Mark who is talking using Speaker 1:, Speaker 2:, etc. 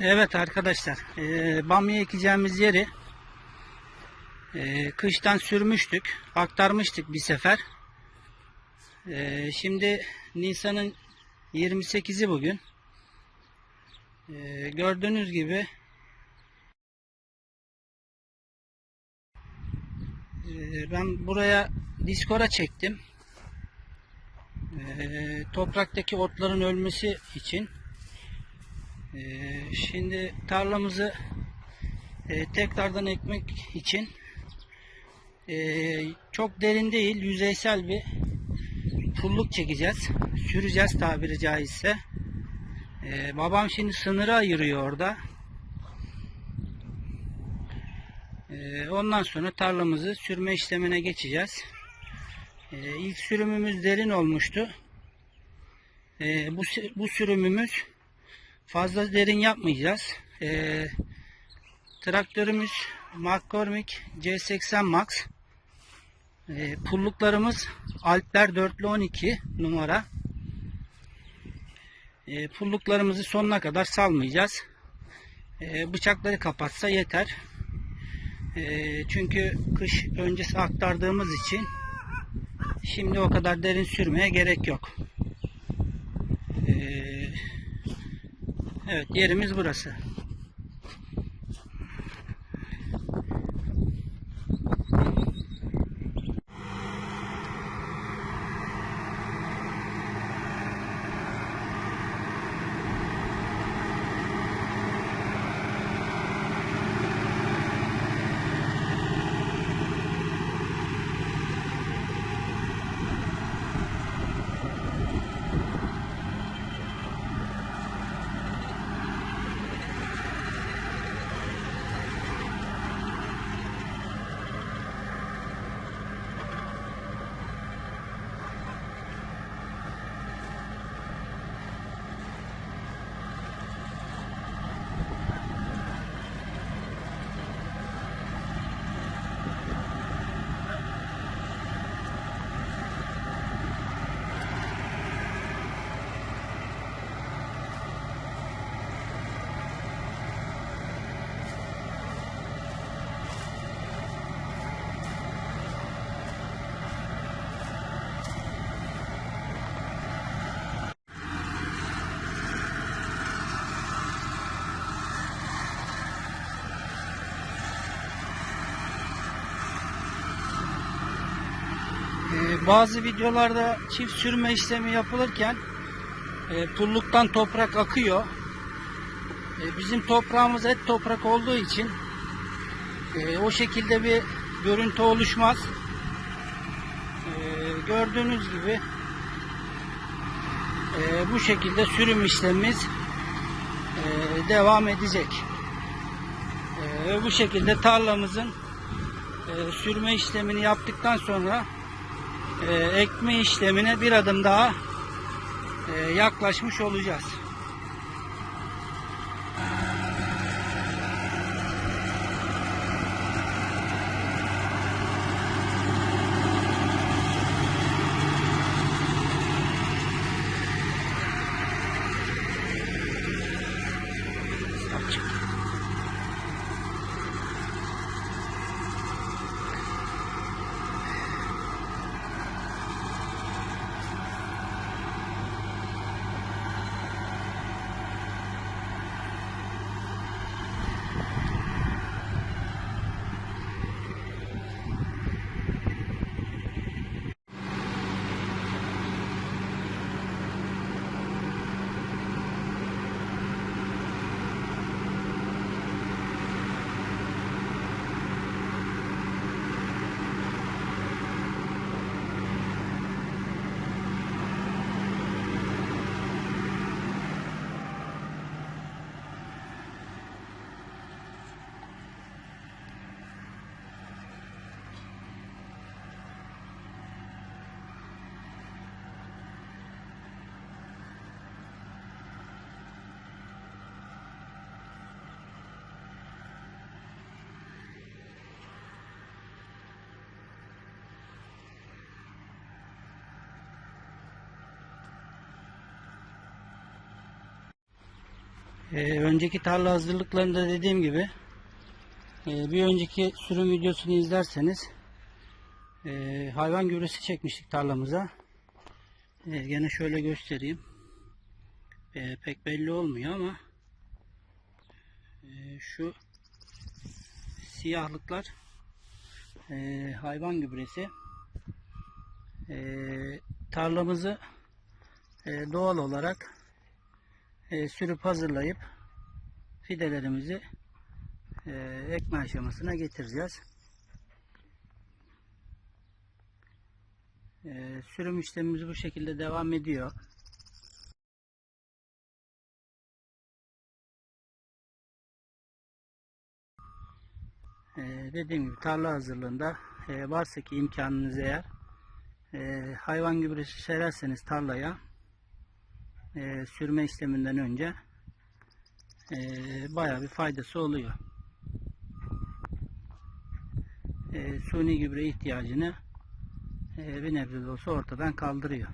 Speaker 1: Evet arkadaşlar, e, bamya ekeceğimiz yeri e, kıştan sürmüştük, aktarmıştık bir sefer. E, şimdi Nisan'ın 28'i bugün. E, gördüğünüz gibi e, ben buraya diskora çektim. E, topraktaki otların ölmesi için. Ee, şimdi tarlamızı e, tekrardan ekmek için e, çok derin değil yüzeysel bir pulluk çekeceğiz. Süreceğiz tabiri caizse. Ee, babam şimdi sınırı ayırıyor orada. Ondan sonra tarlamızı sürme işlemine geçeceğiz. İlk sürümümüz derin olmuştu. Bu, bu sürümümüz fazla derin yapmayacağız. Ee, traktörümüz McCormick C80 Max. Ee, pulluklarımız Alpler 4'lü 12 numara. Ee, pulluklarımızı sonuna kadar salmayacağız. Ee, bıçakları kapatsa yeter. Ee, çünkü kış öncesi aktardığımız için şimdi o kadar derin sürmeye gerek yok. Ee, Evet yerimiz burası. Ee, bazı videolarda çift sürme işlemi yapılırken e, pulluktan toprak akıyor. E, bizim toprağımız et toprak olduğu için e, o şekilde bir görüntü oluşmaz. E, gördüğünüz gibi e, bu şekilde sürüm işlemimiz e, devam edecek. E, bu şekilde tarlamızın e, sürme işlemini yaptıktan sonra e, ekme işlemine bir adım daha e, yaklaşmış olacağız. Ee, önceki tarla hazırlıklarında dediğim gibi e, bir önceki sürüm videosunu izlerseniz e, hayvan gübresi çekmiştik tarlamıza. E, gene şöyle göstereyim. E, pek belli olmuyor ama e, şu siyahlıklar e, hayvan gübresi. E, tarlamızı e, doğal olarak e, sürüp hazırlayıp fidelerimizi e, ekme aşamasına getireceğiz. E, sürüm işlemimiz bu şekilde devam ediyor. E, dediğim gibi tarla hazırlığında e, varsa ki imkanınız eğer e, hayvan gübresi sererseniz tarlaya e, sürme işleminden önce e, bayağı bir faydası oluyor. E, suni gübre ihtiyacını e, bir nebze olsa ortadan kaldırıyor.